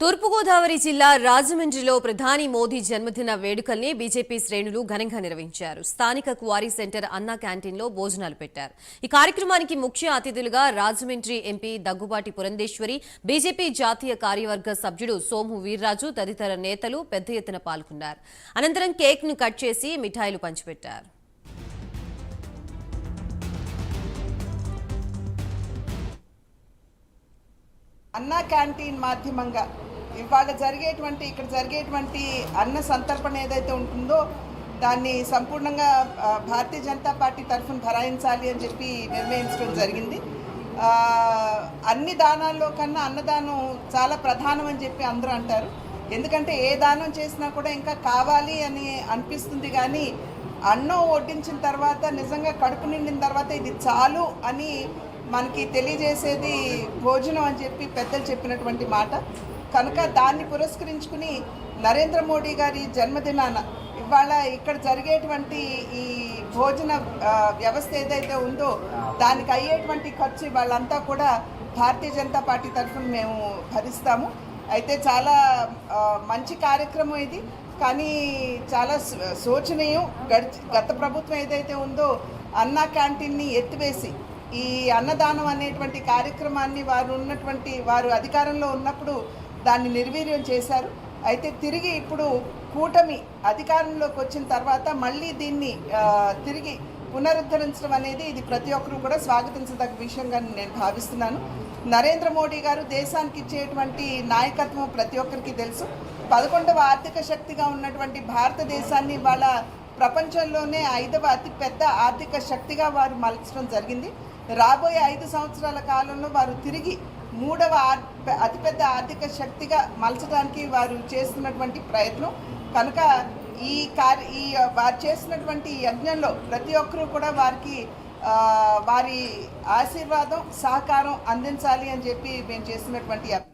తూర్పుగోదావరి జిల్లా రాజమండ్రిలో ప్రధాని మోదీ జన్మదిన వేడుకల్ని బీజేపీ శ్రేణులు ఘనంగా నిర్వహించారు. స్థానిక క్వారీ సెంటర్ అన్నా క్యాంటీన్లో భోజనాలు పెట్టారు. ఈ కార్యక్రమానికి ముఖ్య అతిథులుగా రాజమండ్రి ఎంపీ దగ్గుబాటి పురంధేశ్వరి బీజేపీ జాతీయ కార్యవర్గ సభ్యుడు సోము వీర్రాజు తదితర నేతలు పెద్ద ఎత్తున పాల్గొన్నారు. అనంతరం కేక్ను కట్ చేసి మిఠాయిలు పంచిపెట్టారు. అన్నా క్యాంటీన్ మాధ్యమంగా ఇవాళ జరిగేటువంటి ఇక్కడ జరిగేటువంటి అన్న సంతర్పణ ఏదైతే ఉంటుందో దాన్ని సంపూర్ణంగా భారతీయ జనతా పార్టీ తరఫున భరాయించాలి అని చెప్పి నిర్ణయించడం జరిగింది. అన్ని దానాల్లో కన్నా అన్నదానం చాలా ప్రధానం అని చెప్పి అందరూ అంటారు. ఎందుకంటే ఏ దానం చేసినా కూడా ఇంకా కావాలి అని అనిపిస్తుంది కానీ అన్నం వడ్డించిన తర్వాత నిజంగా కడుపు నిండిన తర్వాత ఇది చాలు అని మనకి తెలియజేసేది భోజనం అని చెప్పి పెద్దలు చెప్పినటువంటి మాట. కనుక దాన్ని పురస్కరించుకుని నరేంద్ర మోడీ గారి జన్మదినాన ఇవాళ ఇక్కడ జరిగేటువంటి ఈ భోజన వ్యవస్థ ఏదైతే ఉందో దానికి అయ్యేటువంటి ఖర్చు వాళ్ళంతా కూడా భారతీయ జనతా పార్టీ తరఫున మేము భరిస్తాము. అయితే చాలా మంచి కార్యక్రమం ఇది. కానీ చాలా శోచనీయం. గడిచి గత ప్రభుత్వం ఏదైతే ఉందో అన్నా క్యాంటీన్ని ఎత్తివేసి ఈ అన్నదానం అనేటువంటి కార్యక్రమాన్ని వారు ఉన్నటువంటి వారు అధికారంలో ఉన్నప్పుడు దాన్ని నిర్వీర్యం చేశారు. అయితే తిరిగి ఇప్పుడు కూటమి అధికారంలోకి వచ్చిన తర్వాత మళ్ళీ దీన్ని తిరిగి పునరుద్ధరించడం అనేది ఇది ప్రతి ఒక్కరూ కూడా స్వాగతించదగ్గ విషయంగా నేను భావిస్తున్నాను. నరేంద్ర మోడీ గారు దేశానికి ఇచ్చేటువంటి నాయకత్వం ప్రతి ఒక్కరికి తెలుసు. పదకొండవ ఆర్థిక శక్తిగా ఉన్నటువంటి భారతదేశాన్ని వాళ్ళ ప్రపంచంలోనే ఐదవ అతిపెద్ద ఆర్థిక శక్తిగా వారు మలచడం జరిగింది. రాబోయే ఐదు సంవత్సరాల కాలంలో వారు తిరిగి మూడవ ఆర్- అతిపెద్ద ఆర్థిక శక్తిగా మలచడానికి వారు చేస్తున్నటువంటి ప్రయత్నం. కనుక ఈ కార్య ఈ వారు చేసినటువంటి ఈ యజ్ఞంలో ప్రతి ఒక్కరూ కూడా వారికి వారి ఆశీర్వాదం సహకారం అందించాలి అని చెప్పి మేము చేస్తున్నటువంటి యజ్ఞం.